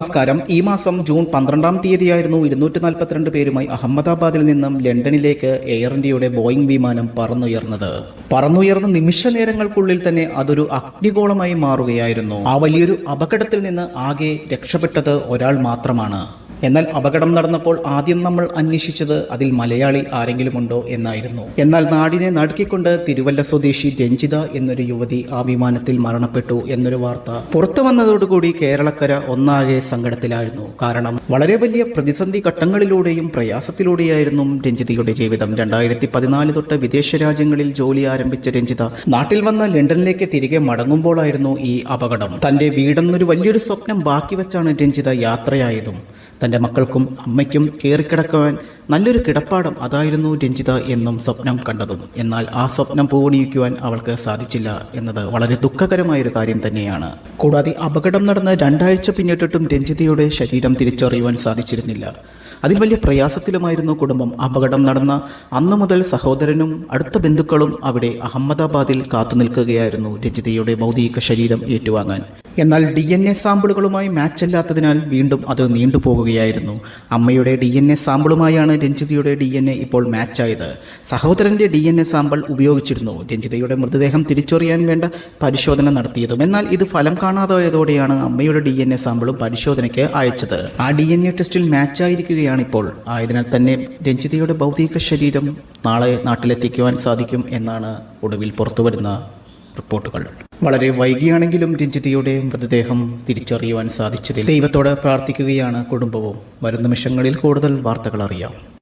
നമസ്കാരം. ഈ മാസം ജൂൺ പന്ത്രണ്ടാം തീയതിയായിരുന്നു ഇരുന്നൂറ്റി നാൽപ്പത്തിരണ്ട് പേരുമായി അഹമ്മദാബാദിൽ നിന്നും ലണ്ടനിലേക്ക് എയർ ഇന്ത്യയുടെ ബോയിംഗ് വിമാനം പറന്നുയർന്നത്. പറന്നുയർന്ന നിമിഷ നേരങ്ങൾക്കുള്ളിൽ തന്നെ അതൊരു അഗ്നിഗോളമായി മാറുകയായിരുന്നു. ആ വലിയൊരു അപകടത്തിൽ നിന്ന് ആകെ രക്ഷപ്പെട്ടത് ഒരാൾ മാത്രമാണ്. എന്നാൽ അപകടം നടന്നപ്പോൾ ആദ്യം നമ്മൾ അന്വേഷിച്ചത് അതിൽ മലയാളി ആരെങ്കിലും ഉണ്ടോ എന്നായിരുന്നു. എന്നാൽ നാടിനെ നടുക്കിക്കൊണ്ട് തിരുവല്ല സ്വദേശി രഞ്ജിത എന്നൊരു യുവതി ആ വിമാനത്തിൽ മരണപ്പെട്ടു എന്നൊരു വാർത്ത പുറത്തു വന്നതോടുകൂടി കേരളക്കര ഒന്നാകെ സങ്കടത്തിലായിരുന്നു. കാരണം വളരെ വലിയ പ്രതിസന്ധി ഘട്ടങ്ങളിലൂടെയും പ്രയാസത്തിലൂടെയായിരുന്നു രഞ്ജിതയുടെ ജീവിതം. രണ്ടായിരത്തി പതിനാല് തൊട്ട് വിദേശ രാജ്യങ്ങളിൽ ജോലി ആരംഭിച്ച രഞ്ജിത നാട്ടിൽ വന്ന ലണ്ടനിലേക്ക് തിരികെ മടങ്ങുമ്പോഴായിരുന്നു ഈ അപകടം. തന്റെ വീടെന്നൊരു വലിയൊരു സ്വപ്നം ബാക്കി വെച്ചാണ് രഞ്ജിത യാത്രയായതും. തന്റെ മക്കൾക്കും അമ്മയ്ക്കും കയറിക്കിടക്കുവാൻ നല്ലൊരു കിടപ്പാടം അതായിരുന്നു രഞ്ജിത എന്നും സ്വപ്നം കണ്ടതും. എന്നാൽ ആ സ്വപ്നം പൂവണിയിക്കുവാൻ അവൾക്ക് സാധിച്ചില്ല എന്നത് വളരെ ദുഃഖകരമായൊരു കാര്യം തന്നെയാണ്. കൂടാതെ അപകടം നടന്ന് രണ്ടാഴ്ച പിന്നിട്ടിട്ടും രഞ്ജിതയുടെ ശരീരം തിരിച്ചറിയുവാൻ സാധിച്ചിരുന്നില്ല. അതിൽ വലിയ പ്രയാസത്തിലുമായിരുന്നു കുടുംബം. അപകടം നടന്ന അന്നു മുതൽ സഹോദരനും അടുത്ത ബന്ധുക്കളും അവിടെ അഹമ്മദാബാദിൽ കാത്തു നിൽക്കുകയായിരുന്നു രഞ്ജിതയുടെ ഭൗതിക ശരീരം ഏറ്റുവാങ്ങാൻ. എന്നാൽ ഡി എൻ എ സാമ്പിളുകളുമായി മാച്ചല്ലാത്തതിനാൽ വീണ്ടും അത് നീണ്ടുപോകുകയായിരുന്നു. അമ്മയുടെ ഡി എൻ എ സാമ്പിളുമായാണ് രഞ്ജിതയുടെ ഡി എൻ എ ഇപ്പോൾ മാച്ചായത്. സഹോദരന്റെ ഡി എൻ എ സാമ്പിൾ ഉപയോഗിച്ചിരുന്നു. രഞ്ജിതയുടെ മൃതദേഹം തിരിച്ചറിയാൻ വേണ്ട പരിശോധന നടത്തിയതും എന്നാൽ ഇത് ഫലം കാണാതായതോടെയാണ് അമ്മയുടെ ഡി എൻ എ സാമ്പിളും പരിശോധനയ്ക്ക് അയച്ചത്. ആ ഡി എൻ എ ടെസ്റ്റിൽ മാച്ചായിരിക്കുകയാണ് ഇപ്പോൾ. ആയതിനാൽ തന്നെ രഞ്ജിതയുടെ ഭൗതിക ശരീരം നാളെ നാട്ടിലെത്തിക്കുവാൻ സാധിക്കും എന്നാണ് ഒടുവിൽ പുറത്തുവരുന്ന റിപ്പോർട്ടുകൾ വളരെ വൈകിയാണെങ്കിലും രഞ്ജിതയുടെ മൃതദേഹം തിരിച്ചറിയുവാൻ സാധിച്ചതിൽ ദൈവത്തോട് പ്രാർത്ഥിക്കുകയാണ് കുടുംബവും. വരും നിമിഷങ്ങളിൽ കൂടുതൽ വാർത്തകൾ അറിയാം.